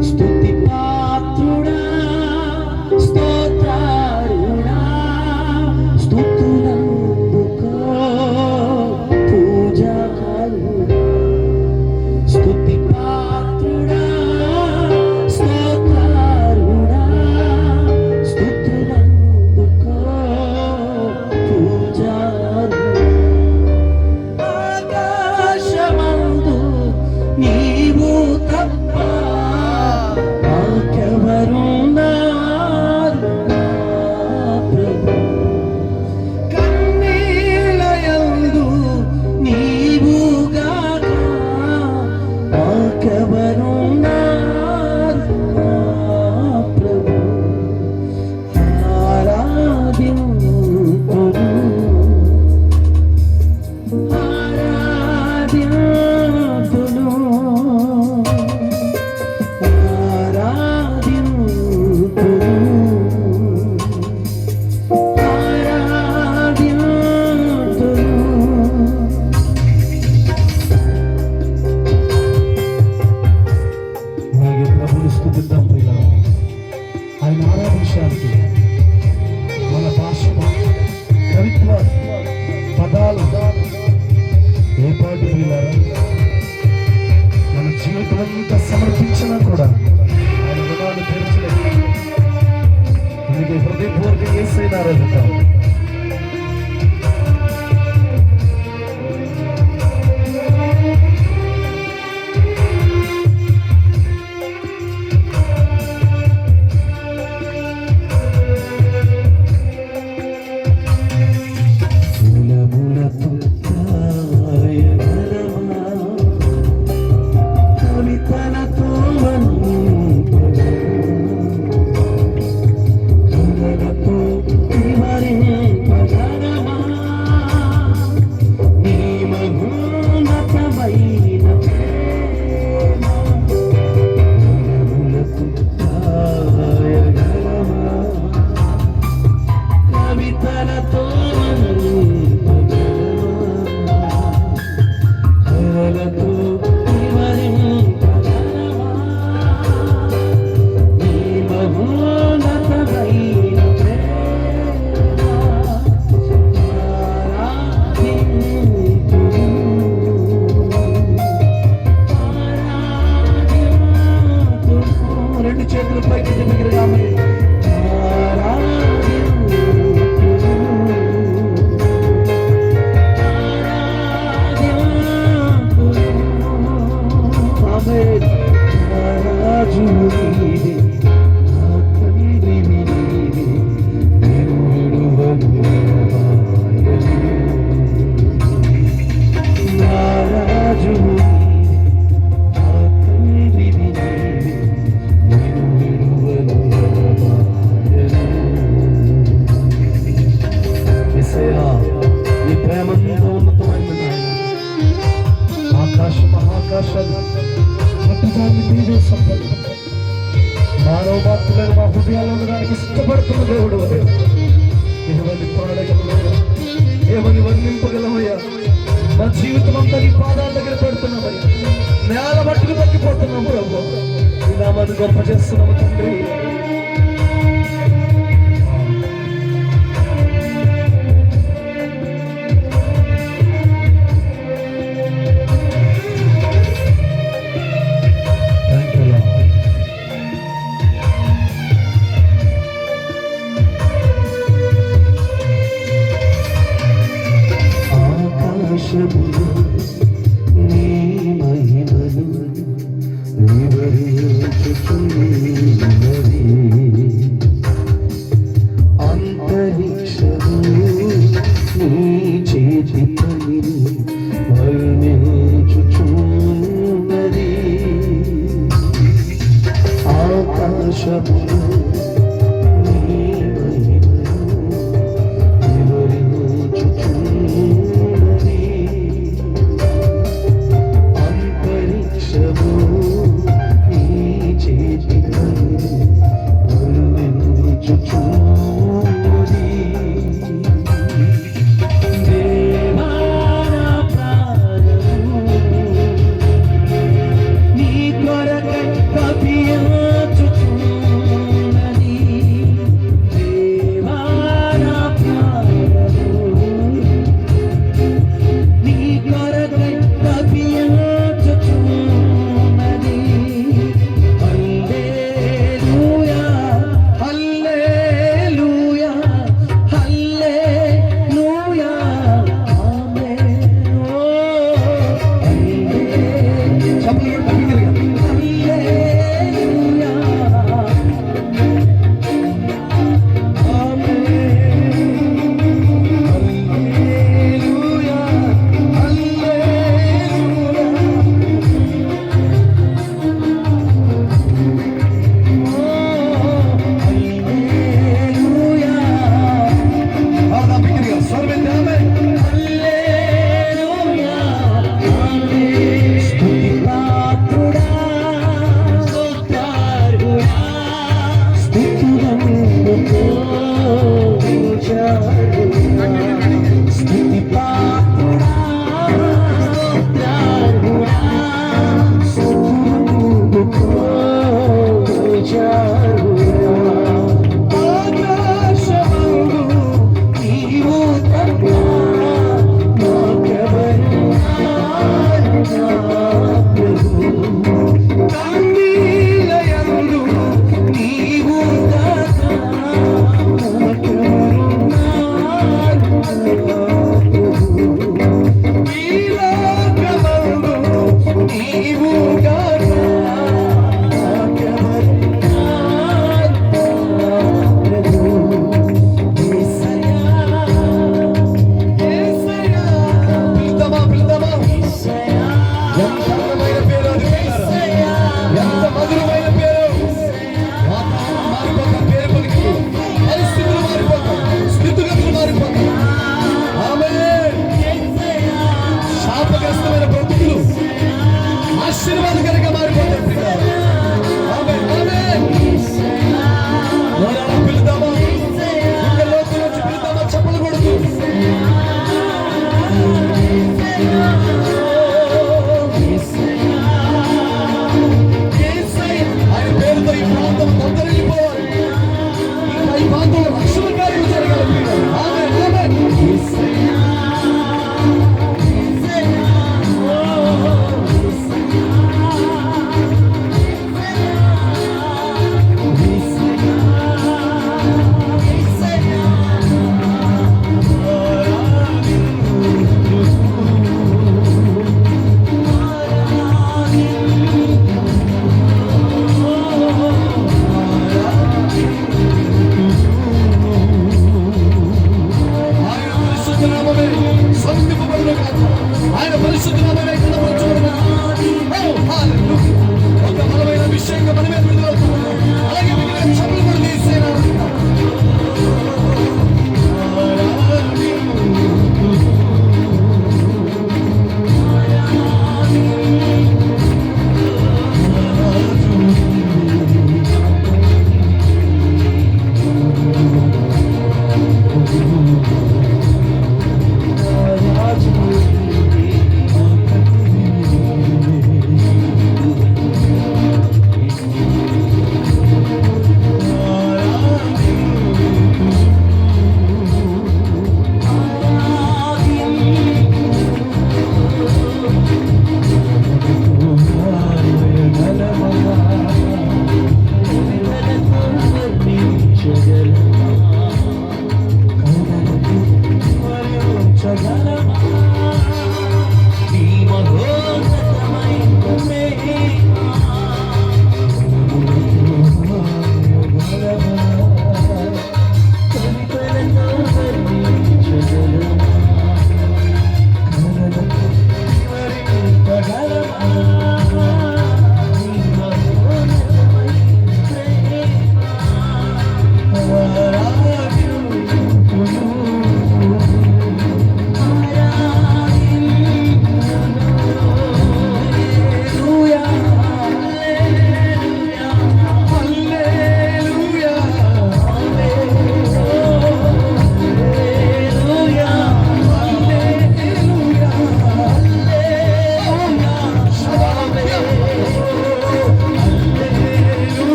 स्तुति మన జీవితం అంతా సంపద మానవ భక్తులను మా హృదయాల్లో ఉండడానికి ఇష్టపడుతున్న దేవుడు ఏమని పాడగలమయ్యా. ఏమని వర్ణింపగలమయ్యా మా జీవితం అంతా నీ పాదాల దగ్గర పెడుతున్నామయ్యా. నేల బట్టుకు తగ్గిపోతున్నాము ప్రభు. ఇలా మనం గొప్ప చేస్తున్నాము తండ్రి.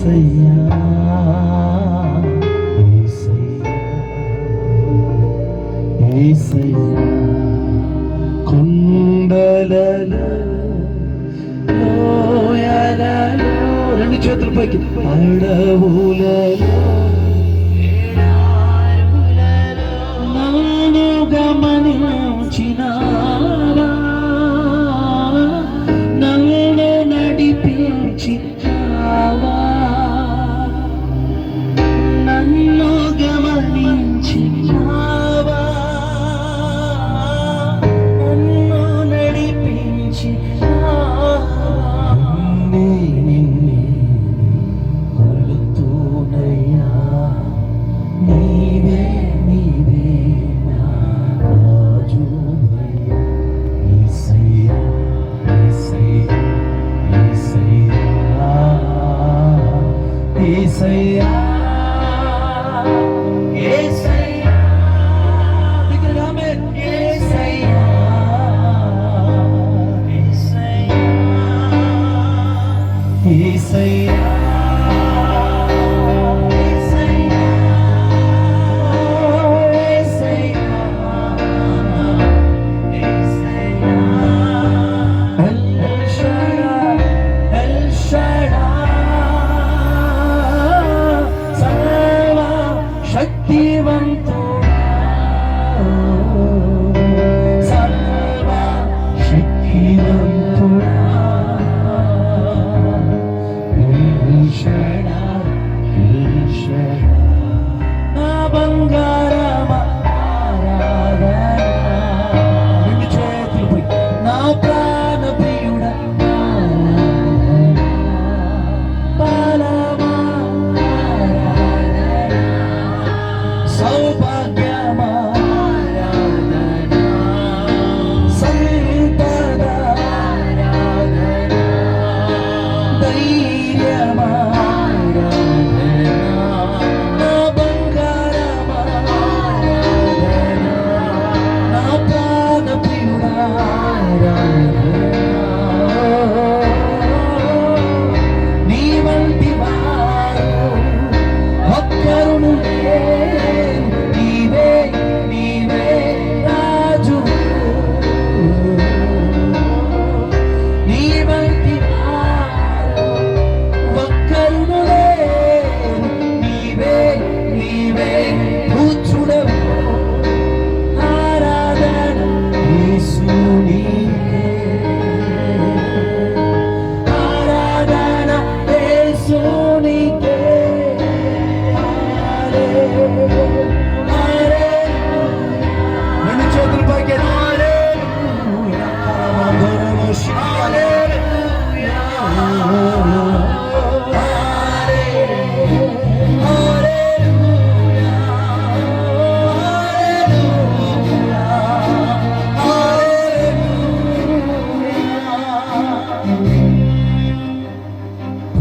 isso aí.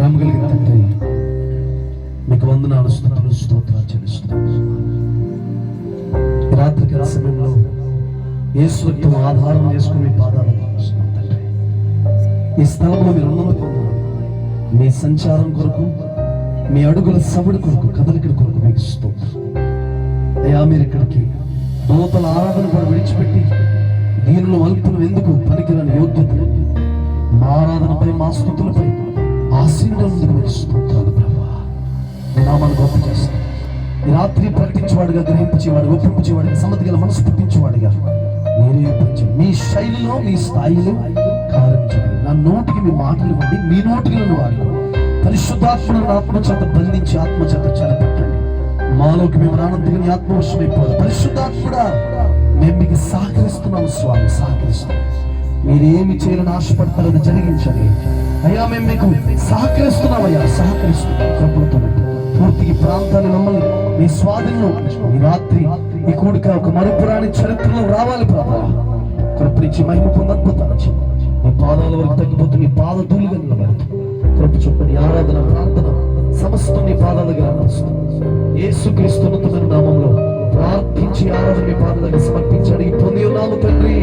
ప్రేమ కలిగిన తండ్రి మీకు వందనాలు స్థుతులు స్తోత్రాలు చెల్లిస్తున్నాను రాత్రికాల సమయంలో యేసు ఆధారం చేసుకుని మీ పాదాలు ఈ స్థలంలో మీరు ఉన్నందుకు మీ సంచారం కొరకు మీ అడుగుల సవడి కొరకు కదలికల కొరకు మీకు స్తోత్రం. అయ్యా మీరు ఇక్కడికి దూతల ఆరాధన కూడా విడిచిపెట్టి దీనిలో అల్పులు ఎందుకు పనికిరాని యోగ్యతలు? మా ఆరాధనపై మా స్థుతులపై ఆశీర్వాదం ప్రభా. నామాన్ని గొప్ప చేస్తాను. రాత్రి ప్రకటించేవాడుగా గ్రహించేవాడు ఒప్పించేవాడుగా సమ్మతి గల మనసు పుట్టించేవాడుగా మీరే మీ శైలిలో మీ స్థాయిలో కారించండి నా నోటికి మీ మాటలు ఇవ్వండి. మీ నోటికి నన్ను వాడుకోండి పరిశుద్ధాత్మను ఆత్మ చేత బంధించి ఆత్మ చేత చెరపట్టండి. మాలోకి మేము రానందుకు నీ ఆత్మవశమైపోవాలి పరిశుద్ధాత్ముడా మేము మీకు సహకరిస్తున్నాము స్వామి సహకరిస్తున్నాం మీరేమి చేయాలని ఆశపడతారని జరిగించండి. అయ్యా మేము మీకు సహకరిస్తున్నామయ్యా సహకరిస్తున్నాం కృపలతో పూర్తి ఈ ప్రాంతాన్ని మమ్మల్ని మీ స్వాధీనంలో ఈ రాత్రి ఈ కూడిక ఒక మరుపురాని చరిత్రలో రావాలి ప్రభా. కృపనిచ్చి మహిమ పొందద్భుతాలు నీ పాదాల వరకు తగ్గిపోతూ నీ పాద తూలుగా నిలబడుతూ కృప చొప్పని ఆరాధన ప్రార్థన సమస్తం నీ పాదాల దగ్గర యేసుక్రీస్తు ఉన్నతమైన నామంలో ప్రార్థించి ఆరాధన మీ పాదాల దగ్గర సమర్పించి అడిగి పొంది ఉన్నాము తండ్రి.